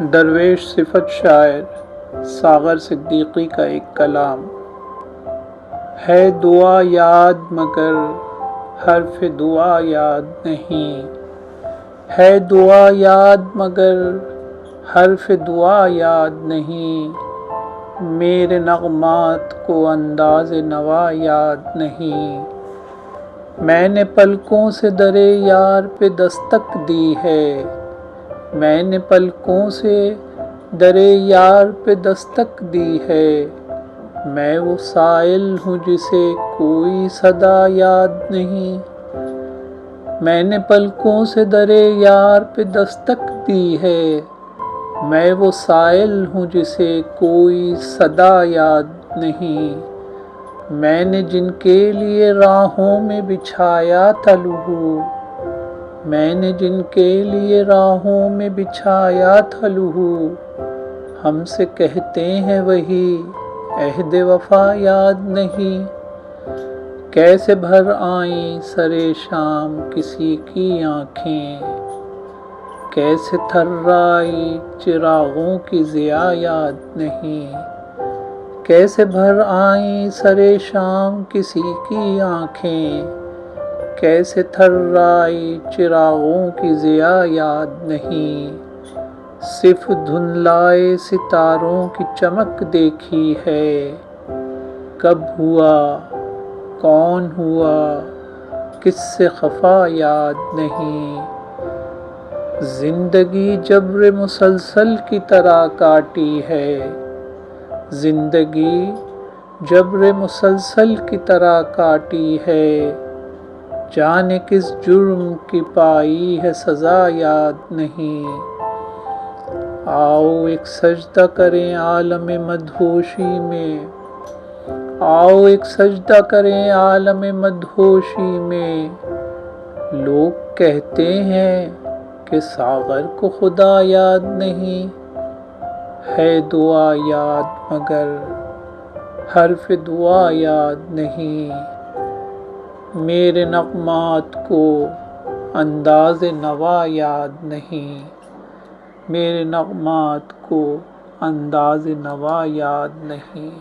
दरवेश सिफत शायर, सागर सिद्दीकी का एक कलाम। है दुआ याद मगर हर्फ दुआ याद नहीं। है दुआ याद मगर हर्फ दुआ याद नहीं। मेरे नगमात को अंदाज नवा याद नहीं। मैंने पलकों से दरे यार पे दस्तक दी है। मैंने पलकों से दरे यार पे दस्तक दी है। मैं वो साइल हूँ जिसे कोई सदा याद नहीं। मैंने पलकों से दरे यार पे दस्तक दी है। मैं वो साइल हूँ जिसे कोई सदा याद नहीं। मैंने जिनके लिए राहों में बिछाया लहू मैंने जिनके लिए राहों में बिछाया था हमसे कहते हैं वही अहद वफा याद नहीं, कैसे भर आई सरे शाम किसी की आँखें? कैसे थर्राई चिरागों की जिया याद नहीं? कैसे भर आई सरे शाम किसी की आँखें? कैसे थर्राई चिरागों की जिया याद नहीं। सिर्फ़ धुंधलाए सितारों की चमक देखी है। कब हुआ, कौन हुआ, किससे खफा याद नहीं। ज़िंदगी जब्र मुसलसल की तरह काटी है। ज़िंदगी जब्र मुसलसल की तरह काटी है। जाने किस जुर्म की पाई है सज़ा याद नहीं। आओ एक सजदा करें आलम मदहोशी में। आओ एक सजदा करें आलम मदहोशी में। लोग कहते हैं कि सागर को खुदा याद नहीं। है दुआ याद मगर हर्फ दुआ याद नहीं। मेरे नगमात को अंदाज नवा याद नहीं। मेरे नगमात को अंदाज नवा याद नहीं।